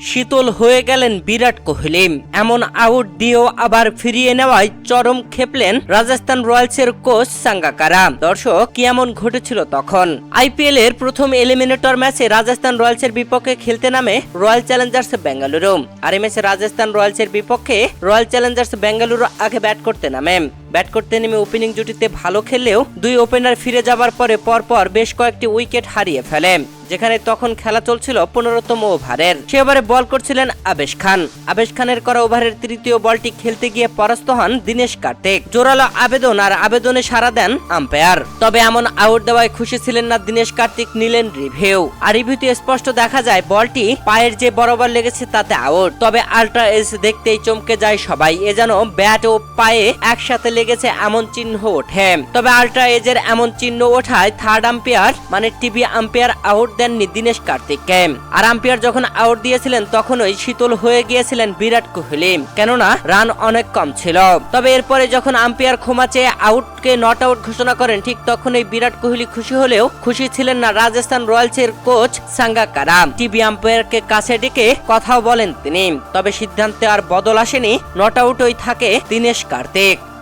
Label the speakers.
Speaker 1: শীতল হয়ে গেলেন বিরাট কোহলি। এমন আউট দিয়েও আবার ফিরিয়ে নেওয়ায় চরম খেপলেন রাজস্থান রয়্যালসের কোচ সাঙ্গাকারা। দর্শক, কি এমন ঘটেছিল তখন? আইপিএল এর প্রথম এলিমিনেটর ম্যাচে রাজস্থান রয়্যালসের বিপক্ষে খেলতে নামে রয়্যাল চ্যালেঞ্জার্স বেঙ্গালুরু আর এই ম্যাচে রাজস্থান রয়্যালসের বিপক্ষে রয়্যাল চ্যালেঞ্জার্স বেঙ্গালুরু আগে ব্যাট করতে নামে। ব্যাট করতে নেমে ওপেনিং জুটিতে ভালো খেললেও দুই ওপেনার ফিরে যাবার পরে পরপর বেশ কয়েকটি উইকেট হারিয়ে ফেলে, যেখানে তখন খেলা চলছিল পনেরোতম ওভারের। সে ওভারে বল করছিলেন আবেশ খান। আবেশ খানের করা ওভারের তৃতীয় বলটি খেলতে গিয়ে পরাস্ত হন দীনেশ কার্তিক। জোরালো আবেদন আর আবেদনে সাড়া দেন আম্পায়ার। তবে এমন আউট দেওয়ায় খুশি ছিলেন না দীনেশ কার্তিক, নিলেন রিভিউ। আর রিভিউতে স্পষ্ট দেখা যায়, বলটি পায়ের যে বরাবর লেগেছে তাতে আউট। তবে আল্ট্রা এজ দেখতেই চমকে যায় সবাই। এ যেন ব্যাট ও পায়ে একসাথে লেগেছে এমন চিহ্ন ওঠে। তবে আল্ট্রা এজের এমন চিহ্ন ওঠায় থার্ড আম্পায়ার মানে টিভি আম্পায়ার আউট দেননি দীনেশ কার্তিককে। আর আম্পায়ার যখন আউট দিয়েছিলেন, তখনই শীতল হয়ে গিয়েছিলেন বিরাট কোহলি। কেননা রান অনেক কম ছিল। তবে এরপরে যখন আম্পায়ার ক্ষমা চেয়ে আউটকে নট আউট ঘোষণা করেন, ঠিক তখনই বিরাট কোহলি খুশি হলেও খুশি ছিলেন না রাজস্থান রয়্যালসের কোচ সাঙ্গাকারা টিভি আম্পায়ারকে কাছে ডেকে কথাও বলেন তিনি। তবে সিদ্ধান্তে আর বদল আসেনি নট আউটই থাকে দীনেশ কার্তিক।